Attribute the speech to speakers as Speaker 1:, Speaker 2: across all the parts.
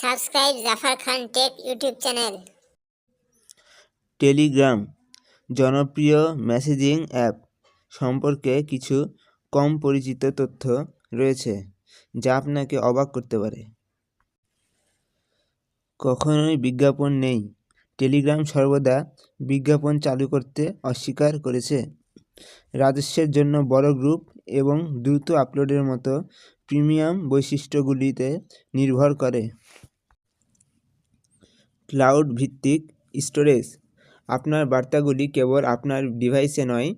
Speaker 1: Subscribe Jafar Khan tech YouTube channel.
Speaker 2: Telegram, জনপ্রিয় messaging app সম্পর্কে কিছু কম পরিচিত তথ্য রয়েছে যা আপনাকে অবাক করতে পারে। কখনোই বিজ্ঞাপন নেই। টেলিগ্রাম সর্বদা বিজ্ঞাপন চালু করতে অস্বীকার করেছে। রাজস্বের জন্য বড় গ্রুপ এবং দ্রুত আপলোডের মতো প্রিমিয়াম বৈশিষ্ট্যগুলিতে নির্ভর করে। ক্লাউড ভিত্তিক স্টোরেজ। আপনার বার্তাগুলি কেবল আপনার ডিভাইসে নয়,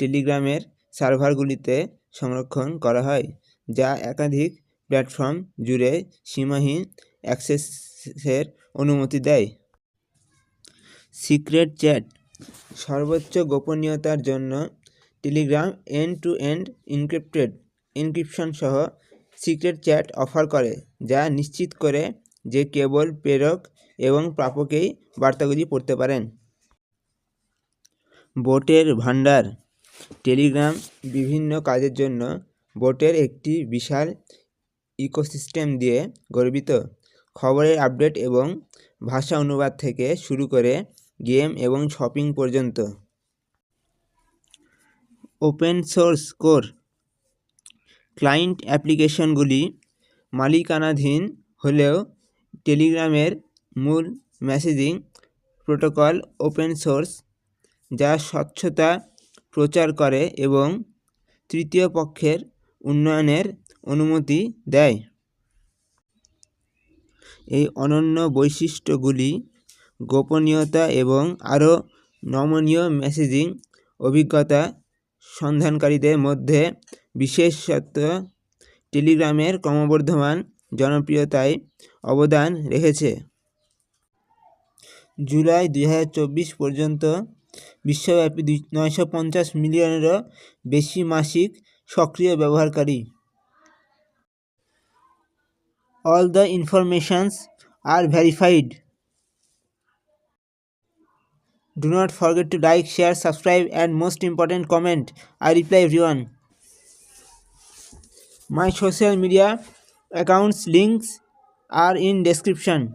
Speaker 2: টেলিগ্রামের সার্ভারগুলিতে সংরক্ষণ করা হয়, যা একাধিক প্ল্যাটফর্ম জুড়ে সীমাহীন অ্যাক্সেসের অনুমতি দেয়। সিক্রেট চ্যাট সর্বোচ্চ গোপনীয়তার জন্য Telegram end to end encrypted encryption সহ সিক্রেট চ্যাট অফার করে, যা নিশ্চিত করে যে কেবল প্রেরক এবং প্রাপকেই বার্তাগুলি পড়তে পারেন। বোটের ভান্ডার টেলিগ্রাম বিভিন্ন কাজের জন্য বোটের একটি বিশাল ইকোসিস্টেম দিয়ে গর্বিত। খবরের আপডেট এবং ভাষা অনুবাদ থেকে শুরু করে গেম এবং শপিং পর্যন্ত। Open source core. ক্লায়েন্ট অ্যাপ্লিকেশনগুলি মালিকানাধীন হলেও টেলিগ্রামের মূল মেসেজিং প্রোটোকল ওপেন সোর্স, যা স্বচ্ছতা প্রচার করে এবং তৃতীয় পক্ষের উন্নয়নের অনুমতি দেয়। এই অনন্য বৈশিষ্ট্যগুলি গোপনীয়তা এবং আরও নমনীয় মেসেজিং অভিজ্ঞতা সন্ধানকারীদের মধ্যে বিশেষত টেলিগ্রামের ক্রমবর্ধমান জনপ্রিয়তায় অবদান রেখেছে জুলাই দুই হাজার চব্বিশ পর্যন্ত বিশ্বব্যাপী দুই নয়শো মিলিয়নেরও বেশি মাসিক সক্রিয় ব্যবহারকারী all the informations R verified Do not forget to like, share, subscribe, and most important, comment. I reply everyone. My social media accounts links are in description.